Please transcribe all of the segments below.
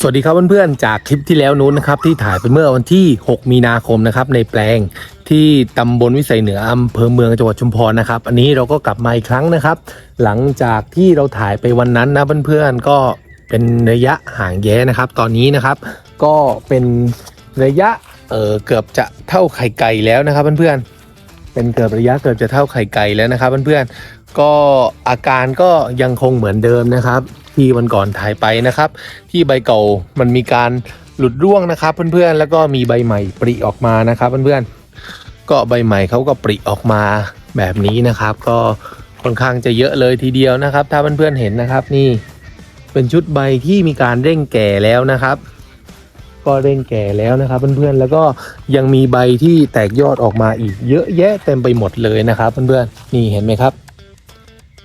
สวัสดีครับเพื่อนๆ จากคลิปที่แล้วนู้นนะครับที่ถ่ายไปเมื่อวันที่ 6 มีนาคมนะครับในแปลงที่ตำบลวิสัยเหนืออำเภอเมืองจังหวัดชุมพรนะครับ อันนี้เราก็กลับมาอีกครั้งนะครับ หลังจากที่เราถ่ายไปวันนั้นนะเพื่อนๆก็เป็นระยะห่างแย้นะครับ ตอนนี้นะครับ ก็เป็นระยะเออเกือบจะเท่าไข่ไก่แล้วนะครับเพื่อนๆเป็นเกือบระยะเกือบจะเท่าไข่ไก่แล้วนะครับเพื่อนๆ ก็อาการก็ยังคงเหมือนเดิมนะครับ ที่วันก่อนถ่ายไปนะครับ ที่ใบเก่ามันมีการหลุดร่วงนะครับ เพื่อนๆแล้วก็มีใบใหม่ปริออกมานะครับ เพื่อนๆก็ใบใหม่เขาก็ปริออกมาแบบนี้นะครับ ก็ค่อนข้างจะเยอะเลยทีเดียวนะครับ ถ้าเพื่อนๆเห็นนะครับนี่เป็นชุดใบที่มีการเร่งแก่แล้วนะครับ ก็เร่งแก่แล้วนะครับเพื่อนๆแล้วก็ยังมีใบที่แตกยอดออกมาอีกเยอะแยะเต็มไปหมดเลยนะครับ เพื่อนๆนี่เห็นไหมครับ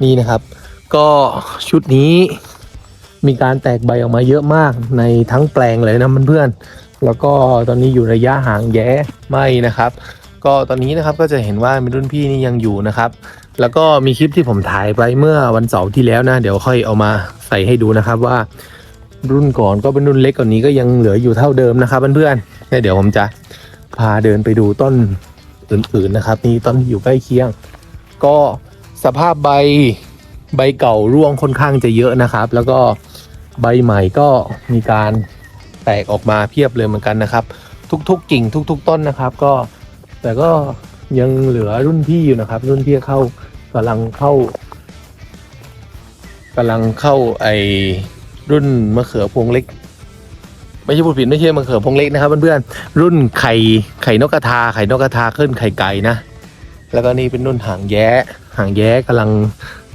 นี่นะครับ ก็ชุดนี้มีการแตกใบออกมาเยอะมากในทั้งแปลงเลยนะเพื่อนๆแล้วก็ตอนนี้อยู่ระยะห่างแย้ไม่นะครับ ก็ตอนนี้นะครับก็จะเห็นว่ามีรุ่นพี่นี่ยังอยู่นะครับ แล้วก็มีคลิปที่ผมถ่ายไปเมื่อวันเสาร์ที่แล้วนะ เดี๋ยวค่อยเอามาใส่ให้ดูนะครับว่า รุ่นก่อนก็เป็นรุ่นเล็กกว่านี้ก็ยังเหลืออยู่เท่าเดิมนะครับเพื่อนๆเนี่ยเดี๋ยวผมจะพาเดินไปดูต้นอื่นๆนะครับ นี่ต้นอยู่ใกล้เคียง ก็ สภาพใบใบเก่าร่วงค่อนข้างจะเยอะนะครับ แล้วก็ใบใหม่ก็มีการแตกออกมาเพียบเลยเหมือนกันนะครับ ทุกๆกิ่งทุก ๆ ต้นนะครับ ก็แต่ก็ยังเหลือรุ่นพี่อยู่นะครับ รุ่นพี่เข้ากำลังเข้ากำลังเข้าไอรุ่นมะเขือพวงเล็ก ไม่ใช่พูดผิดไม่ใช่มะเขือพวงเล็กนะครับเพื่อนๆรุ่นไข่ไข่นกกระทาไข่นกกระทาขึ้นไข่ไก่นะแล้วก็นี่เป็นรุ่นหางแย้ หางแย้กำลัง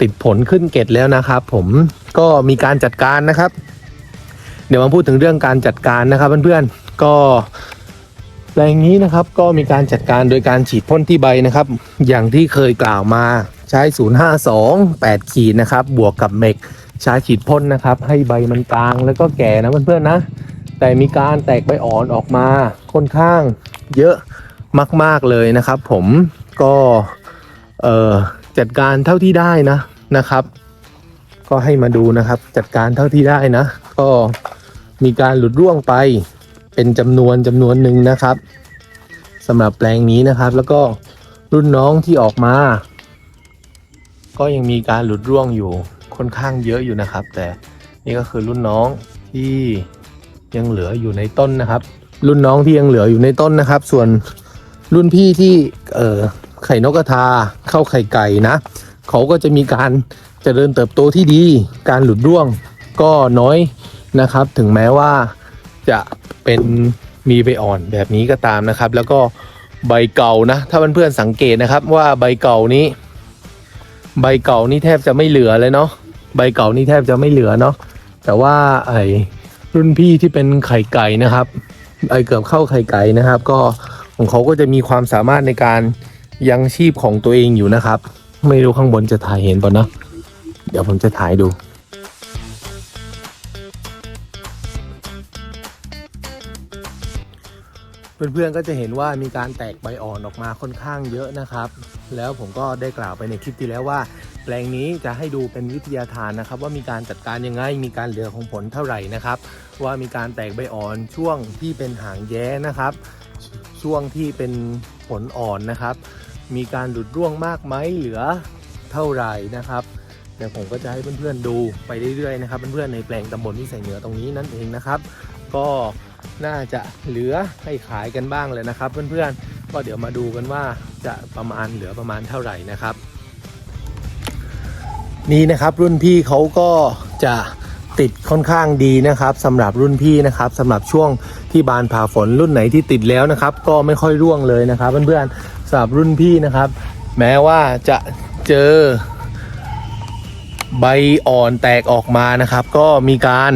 ติดผลขึ้นเกตแล้วนะครับ ผมก็มีการจัดการนะครับ เดี๋ยวมาพูดถึงเรื่องการจัดการนะครับเพื่อนๆก็แปลงนี้นะครับก็มีการจัดการโดยการฉีดพ่นที่ใบนะครับ อย่างที่เคยกล่าวมาใช้ 052 8 ขีดนะครับ บวกกับเมกใช้ฉีดพ่นนะครับ ให้ใบมันกลางแล้วก็แก่นะเพื่อนๆนะ แต่มีการแตกใบอ่อนออกมาค่อนข้างเยอะมาก ๆเลยนะครับ ผมก็เอ่อ จัดการเท่าที่ได้นะนะครับ ก็ให้มาดูนะครับ จัดการเท่าที่ได้นะ ก็มีการหลุดร่วงไปเป็นจำนวนจำนวนหนึ่งนะครับสำหรับแปลงนี้นะครับ แล้วก็รุ่นน้องที่ออกมา ก็ยังมีการหลุดร่วงอยู่ค่อนข้างเยอะอยู่นะครับ แต่นี่ก็คือรุ่นน้องที่ยังเหลืออยู่ในต้นนะครับ รุ่นน้องที่ยังเหลืออยู่ในต้นนะครับ ส่วนรุ่นพี่ที่เออ ไข่นกกระทาเข้าไข่ไก่นะ เขาก็จะมีการเจริญเติบโตที่ดี การหลุดร่วงก็น้อยนะครับ ถึงแม้ว่าจะเป็นมีใบอ่อนแบบนี้ก็ตามนะครับ แล้วก็ใบเก่านะ ถ้าเพื่อนๆสังเกตนะครับว่าใบเก่านี้ ใบเก่านี่แทบจะไม่เหลือเลยเนาะใบเก่านี่แทบจะไม่เหลือเนาะแต่ว่าไอ้รุ่นพี่ที่เป็นไข่ไก่นะครับไอเกือบเข้าไข่ไก่นะครับ ก็ของเขาก็จะมีความสามารถในการ ยังชีพของตัวเองอยู่นะครับ ไม่รู้ข้างบนจะถ่ายเห็นป่ะเนาะเดี๋ยวผมจะถ่ายดูเพื่อนๆก็จะเห็นว่ามีการแตกใบอ่อนออกมาค่อนข้างเยอะนะครับ แล้วผมก็ได้กล่าวไปในคลิปที่แล้วว่า แปลงนี้จะให้ดูเป็นวิทยาทานนะครับ ว่ามีการจัดการยังไง มีการเหลือของผลเท่าไหร่นะครับ ว่ามีการแตกใบอ่อนช่วงที่เป็นหางแย้นะครับ ช่วงที่เป็นผลอ่อนนะครับ มีการหลุดร่วงมากไหมเหลือเท่าไหร่นะครับเดี๋ยวผมก็จะให้เพื่อนๆดูไปเรื่อยๆนะครับเพื่อนๆในแปลงตำบลวิสัยเหนือตรงนี้นั่นเองนะครับ ก็น่าจะเหลือให้ขายกันบ้างเลยนะครับ เพื่อนๆก็เดี๋ยวมาดูกันว่าจะประมาณเหลือประมาณเท่าไหร่นะครับ นี่นะครับรุ่นพี่เขาก็จะติดค่อนข้างดีนะครับสำหรับรุ่นพี่นะครับสำหรับช่วงที่บานผ่าฝนรุ่นไหนที่ติดแล้วนะครับ ก็ไม่ค่อยร่วงเลยนะครับ เพื่อนๆ สำหรับรุ่นพี่นะครับ แม้ว่าจะเจอ ใบอ่อนแตกออกมานะครับ ก็มีการ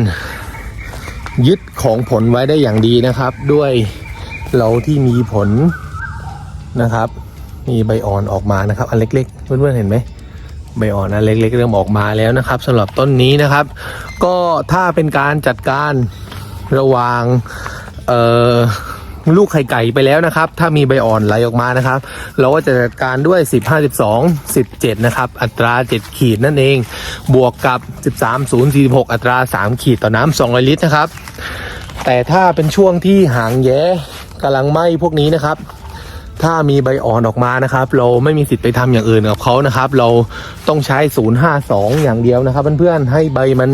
ยึดของผลไว้ได้อย่างดีนะครับ ด้วยเราที่มีผลนะครับ มีใบอ่อนออกมานะครับ อันเล็กๆเพื่อนๆเห็นไหมใบอ่อนอันเล็กๆเริ่มออกมาแล้วนะครับสำหรับต้นนี้นะครับ ก็ถ้าเป็นการจัดการระหว่างเอ่อ ลูกไข่ไก่ไปแล้วนะครับ ถ้ามีใบอ่อนไหลออกมานะครับ เราก็จะจัดการด้วย10 52 17 นะครับ อัตรา 7 ขีดนั่นเอง บวกกับ 13 0 46 อัตรา 3 ขีดต่อน้ำ200 ลิตรนะครับ แต่ถ้าเป็นช่วงที่หางแย้กำลังไหม้พวกนี้นะครับถ้ามีใบอ่อนออกมานะครับ เราไม่มีสิทธิ์ไปทำอย่างอื่นกับเขานะครับ เราต้องใช้ 052 อย่างเดียวนะครับ เพื่อนๆให้ใบมัน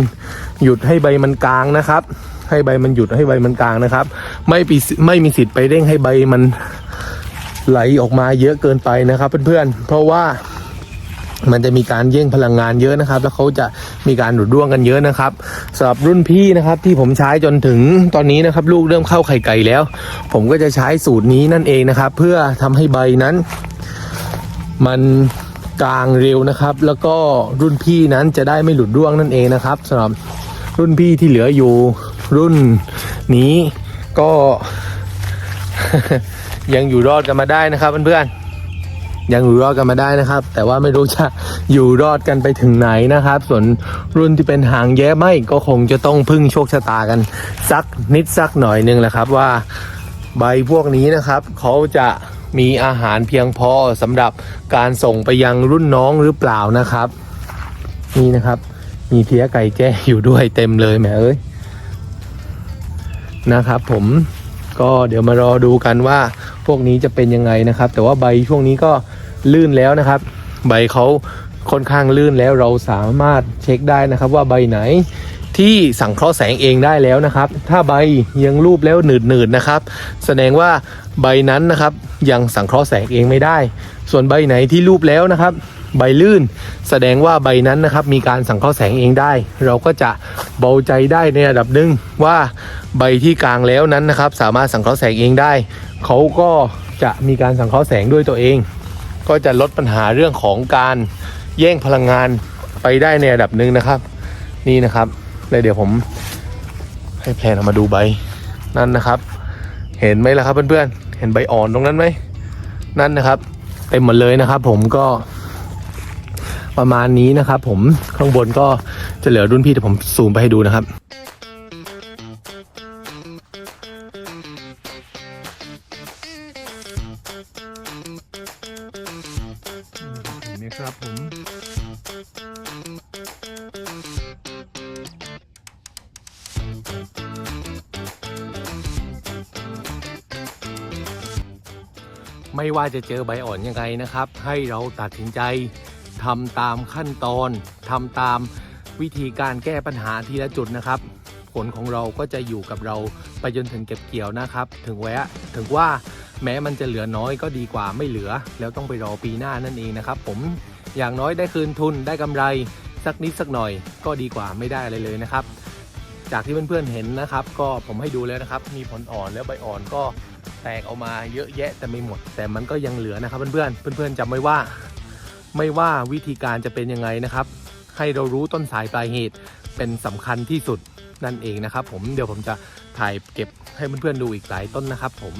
หยุดให้ใบมันกลางนะครับ ให้ใบมันหยุดให้ใบมันกลางนะครับ ไม่ปีไม่มีสิทธิ์ไปเร่งให้ใบมันไหลออกมาเยอะเกินไปนะครับ เพื่อนๆ เพราะว่ามันจะมีการแย่งพลังงานเยอะนะครับ แล้วเขาจะมีการหลุดร่วงกันเยอะนะครับสำหรับรุ่นพี่นะครับที่ผมใช้จนถึงตอนนี้นะครับ ลูกเริ่มเข้าไข่ไก่แล้ว ผมก็จะใช้สูตรนี้นั่นเองนะครับ เพื่อทำให้ใบนั้น มันกลางเร็วนะครับ แล้วก็รุ่นพี่นั้นจะได้ไม่หลุดร่วงนั่นเองนะครับสำหรับรุ่นพี่ที่เหลืออยู่ รุ่นนี้ก็ ยังอยู่รอดกันมาได้นะครับเพื่อนๆยังอยู่รอดกันมาได้นะครับ แต่ว่าไม่รู้จะอยู่รอดกันไปถึงไหนนะครับ ส่วนรุ่นที่เป็นหางแย้ไม่ก็คงจะต้องพึ่งโชคชะตากัน สักนิดสักหน่อยหนึงแหละครับว่าใบพวกนี้นะครับเขาจะมีอาหารเพียงพอสำหรับการส่งไปยังรุ่นน้องหรือเปล่านะครับ นี่นะครับ มีเพี้ยไก่แจ้อยู่ด้วยเต็มเลยแหมเอ้ย นะครับผมก็เดี๋ยวมารอดูกันว่าพวกนี้จะเป็นยังไงนะครับ แต่ว่าใบช่วงนี้ก็ลื่นแล้วนะครับ ใบเขาค่อนข้างลื่นแล้วเราสามารถเช็คได้นะครับ ว่าใบไหน ที่สังเคราะห์แสงเองได้แล้วนะครับ ถ้าใบยังรูปแล้วหนืดหนืดๆนะครับ แสดงว่าใบนั้นนะครับยังสังเคราะห์แสงเองไม่ได้ ส่วนใบไหนที่รูปแล้วนะครับ ใบลื่น แสดงว่าใบนั้นนะครับมีการสังเคราะห์แสงเองได้ เราก็จะเบาใจได้ในระดับหนึ่งว่าใบที่กลางแล้วนั้นนะครับ สามารถสังเคราะห์แสงเองได้ เขาก็จะมีการสังเคราะห์แสงด้วยตัวเอง ก็จะลดปัญหาเรื่องของการแย่งพลังงานไปได้ในระดับหนึ่งนะครับ นี่นะครับ ลยเดี๋ยวผมให้แพลนออกมาดูใบนั่นนะครับ เห็นไหมล่ะครับเพื่อนๆเห็นใบอ่อนตรงนั้นไหมนั่นนะครับเต็มหมดเลยนะครับ ผมก็ประมาณนี้นะครับ ผมข้างบนก็จะเหลือรุ่นพี่แต่ผมซูมไปให้ดูนะครับ ไม่ว่าจะเจอใบอ่อนยังไงนะครับ ให้เราตัดสินใจทำตามขั้นตอนทำตามวิธีการแก้ปัญหาทีละจุดนะครับ ผลของเราก็จะอยู่กับเราไปจนถึงเก็บเกี่ยวนะครับ ถึงแวะถึงว่าแม้มันจะเหลือน้อยก็ดีกว่าไม่เหลือ แล้วต้องไปรอปีหน้านั่นเองนะครับ ผมอย่างน้อยได้คืนทุนได้กำไร สักนิดสักหน่อยก็ดีกว่าไม่ได้อะไรเลยนะครับ จากที่เพื่อนๆเห็นนะครับ ก็ผมให้ดูแล้วนะครับ มีผลอ่อนแล้วใบอ่อนก็แตกออกมาเยอะแยะแต่ไม่หมด แต่มันก็ยังเหลือนะครับเพื่อนๆเพื่อนๆจำไว้ว่า ไม่ว่าวิธีการจะเป็นยังไงนะครับ ให้เรารู้ต้นสายปลายเหตุเป็นสำคัญที่สุดนั่นเองนะครับ ผมเดี๋ยวผมจะถ่ายเก็บให้เพื่อนๆดูอีกหลายต้นนะครับ ผม